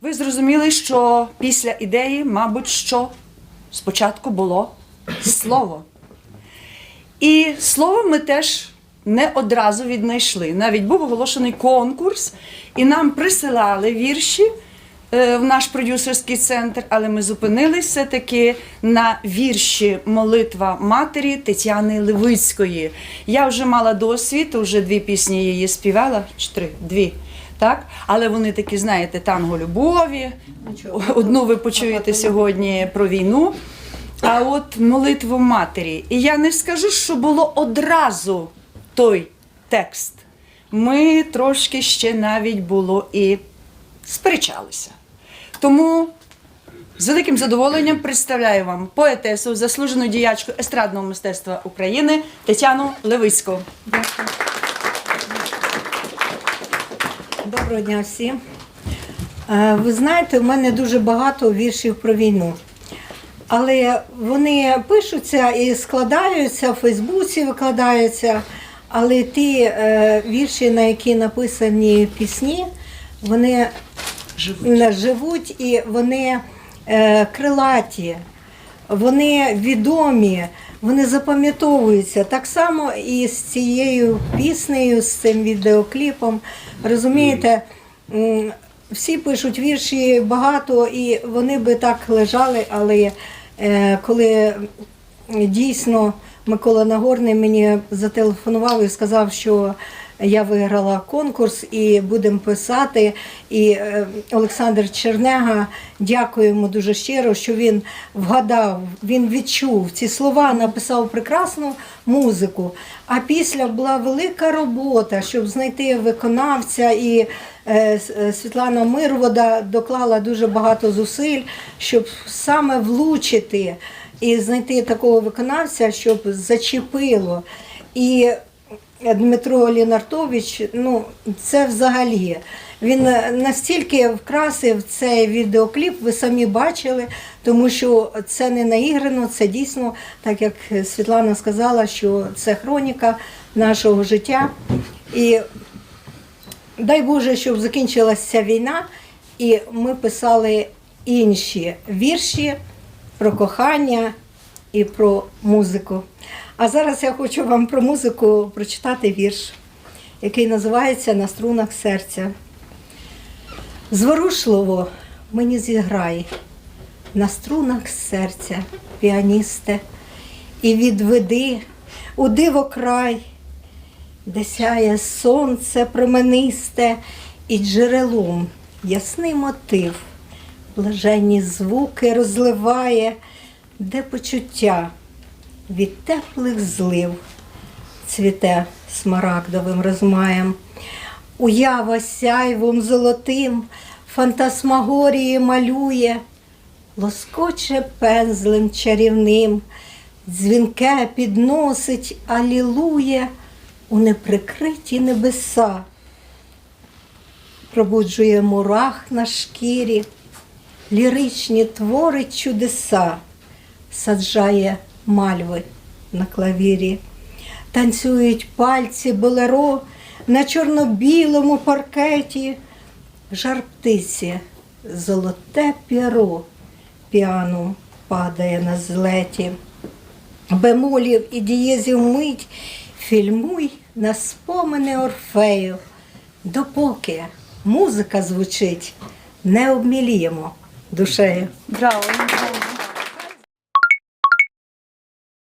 Ви зрозуміли, що після ідеї, мабуть, що спочатку було слово. І слово ми теж не одразу віднайшли. Навіть був оголошений конкурс, і нам присилали вірші е, в наш продюсерський центр, але ми зупинилися все-таки на вірші Молитва матері Тетяни Левицької. Я вже мала досвід, вже дві пісні її співала, чи три, дві. Так? Але вони такі, знаєте, танго любові. Одну ви почуєте сьогодні про війну. А от молитву матері. І я не скажу, що було одразу той текст. Ми трошки ще навіть було і сперечалися. Тому з великим задоволенням представляю вам поетесу, заслужену діячку естрадного мистецтва України Тетяну Левицьку. Доброго дня всім. Е, Ви знаєте, в мене дуже багато віршів про війну. Але вони пишуться і складаються в Фейсбуці, викладаються. Але ті е, вірші, на які написані пісні, вони живуть, живуть і вони е, крилаті, вони відомі, вони запам'ятовуються. Так само і з цією піснею, з цим відеокліпом. Розумієте, всі пишуть вірші багато, і вони би так лежали, але е, коли дійсно Микола Нагорний мені зателефонував і сказав, що я виграла конкурс і будемо писати. І е, Олександр Чернега, дякую йому дуже щиро, що він вгадав, він відчув ці слова, написав прекрасну музику. А після була велика робота, щоб знайти виконавця. І е, е, Світлана Мирвода доклала дуже багато зусиль, щоб саме влучити і знайти такого виконавця, щоб зачепило. І Дмитро Лінартович, ну це взагалі. Він е, настільки вкрасив цей відеокліп, ви самі бачили, тому що це не наіграно, це дійсно, так як Світлана сказала, що це хроніка нашого життя. І дай Боже, щоб закінчилася війна, і ми писали інші вірші про кохання і про музику. А зараз я хочу вам про музику прочитати вірш, який називається На струнах серця. Зворушливо мені зіграй на струнах серця, піаністе, і відведи у диво край, де сяє сонце променисте і джерелом ясний мотив, блаженні звуки розливає, де почуття від теплих злив цвіте смарагдовим розмаєм. Уява сяйвом золотим, фантасмагорії малює, лоскоче пензлем чарівним, дзвінке підносить алілує у неприкриті небеса, пробуджує мурах на шкірі, ліричні творить чудеса, саджає мальви на клавірі, танцюють пальці болеро на чорно-білому паркеті, жар птиці, золоте піро, піану падає на злеті, бемолів і дієзів мить, фільмуй на спомини Орфею, допоки музика звучить, не обміліємо душею. Браво! браво.